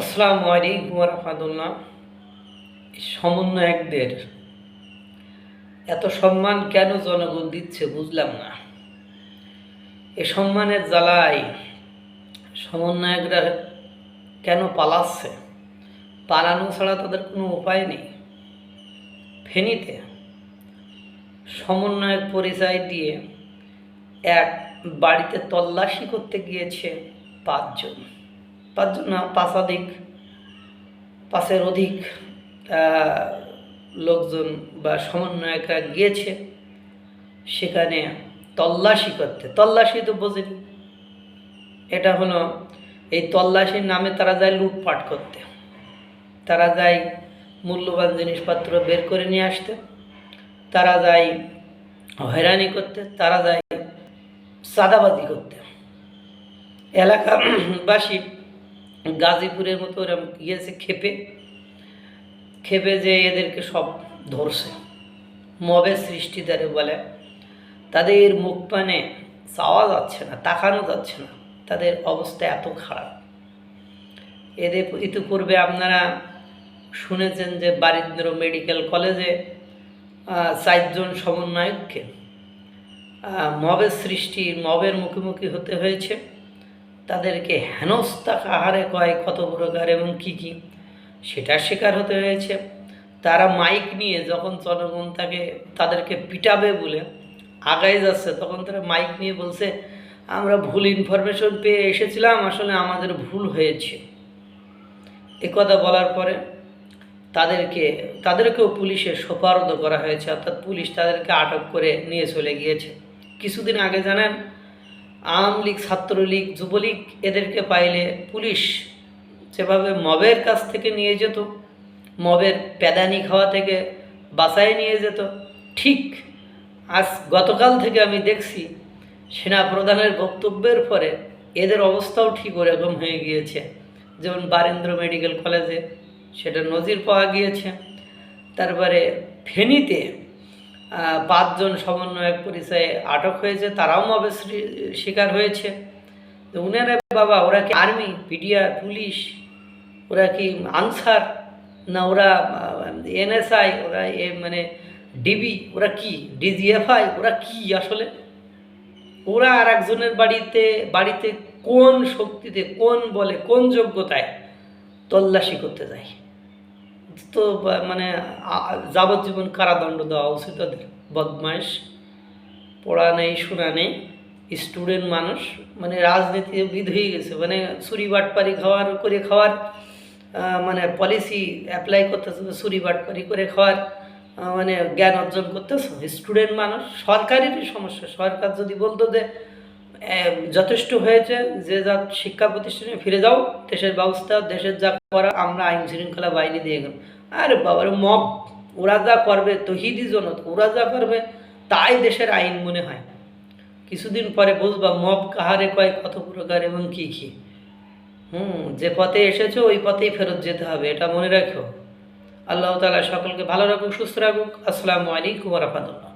আসসালামু আলাইকুম রহমতুল্লাহ। সমন্বয়কদের এত সম্মান কেন জনগণ দিচ্ছে বুঝলাম না। এ সম্মানের জ্বালায় সমন্বয়করা কেন পালাচ্ছে? পালানো ছাড়া তাদের কোনো উপায় নেই। ফেনীতে সমন্বয়ক পরিচয় দিয়ে এক বাড়িতে তল্লাশি করতে গিয়েছে পাঁচজন। না পাঁচাধিক পাঁচের অধিক লোকজন বা সমন্বয়করা গিয়েছে। সেখানে তল্লাশি করতে। তল্লাশি তো বোঝেনি। এটা হলো, এই তল্লাশির নামে তারা যায় লুটপাট করতে। তারা যায় মূল্যবান জিনিসপত্র বের করে নিয়ে আসতে। তারা যায় হয়রানি করতে। তারা যায় চাঁদাবাজি করতে। এলাকাবাসী গাজীপুরের মতো ওরা গিয়েছে খেপে খেপে যে এদেরকে সব ধরছে। মবের সৃষ্টি তারে বলে, তাদের মুখ পানে চাওয়া যাচ্ছে না, তাকানো যাচ্ছে না, তাদের অবস্থা এত খারাপ। এদের ইতিপূর্বে আপনারা শুনেছেন যে বারিন্দ্র মেডিকেল কলেজে চারজন সমন্বয়ককে মবের সৃষ্টি মবের মুখোমুখি হতে হয়েছে। তাদেরকে হেনস্থা আহারে কয়, কত প্রকার এবং কী কী? সেটার শিকার হতে হয়েছে। তারা মাইক নিয়ে যখন জনগণ তাকে, তাদেরকে পিটাবে বলে আগায় যাচ্ছে, তখন তারা মাইক নিয়ে বলছে, আমরা ভুল ইনফরমেশন পেয়ে এসেছিলাম, আসলে আমাদের ভুল হয়েছে। এ কথা বলার পরে তাদেরকে, তাদেরকেও পুলিশে সোপারদ করা হয়েছে, অর্থাৎ পুলিশ তাদেরকে আটক করে নিয়ে চলে গিয়েছে। কিছুদিন আগে জানেন আওয়ামী লীগ ছাত্রলীগ, যুবলীগ এদেরকে পাইলে পুলিশ যেভাবে মবের কাছ থেকে নিয়ে যেত, মবের প্যাদানি খাওয়া থেকে বাঁচায় নিয়ে যেত। ঠিক আজ গতকাল থেকে আমি দেখছি সেনা প্রধানের বক্তব্যের পরে এদের অবস্থাও ঠিক ওরকম হয়ে গিয়েছে। যেমন বারেন্দ্র মেডিকেল কলেজে সেটা নজির পাওয়া গিয়েছে। তারপরে ফেনীতে পাঁচজন সমন্বয়ক পরিচয়ে আটক হয়েছে, তারাও মবে শিকার হয়েছে। তো উনারা বাবা, ওরা কি আর্মি, পিডিআর, পুলিশ, ওরা কি আনসার, না ওরা এনএসআই, ওরা এ মানে ডিবি, ওরা কি, ডিজিএফআই, ওরা কি আসলে? ওরা আর একজনের বাড়িতে বাড়িতে কোন শক্তিতে, কোন বলে, কোন যোগ্যতায় তল্লাশি করতে যায়? তো মানে যাবজ্জীবন কারাদণ্ড দেওয়া উচিত তাদের বদমাইশ, পড়া নেই, শোনা নেই, স্টুডেন্ট মানুষ মানে রাজনীতিবিদ হয়ে গেছে। মানে চুরি বাটপারি খাওয়ার, করে খাওয়ার মানে পলিসি অ্যাপ্লাই করতেছে চুরি বাটপারি করে খাওয়ার মানে জ্ঞান অর্জন করতেছে। স্টুডেন্ট মানুষ, সরকারেরই সমস্যা। সরকার যদি বলতো যে যথেষ্ট হয়েছে, যে যা শিক্ষা প্রতিষ্ঠানে ফিরে যাও, দেশের ব্যবস্থা, দেশের যা করা, আমরা আইন শৃঙ্খলা বাইরে দিয়ে গেলাম। আরে বাবার মব ওরা যা করবে তহিদি জনত ওরা যা করবে তাই দেশের আইন মনে হয়। কিছুদিন পরে বুঝবা মগ কাহারে কয়, কত প্রকার এবং কী কী। হুম, যে পথে এসেছ ওই পথেই ফেরত যেতে হবে, এটা মনে রাখো। আল্লাহ তালা সকলকে ভালো রাখুক, সুস্থ রাখুক। আসসালামু আলাইকুম রহমতুল্লাহ।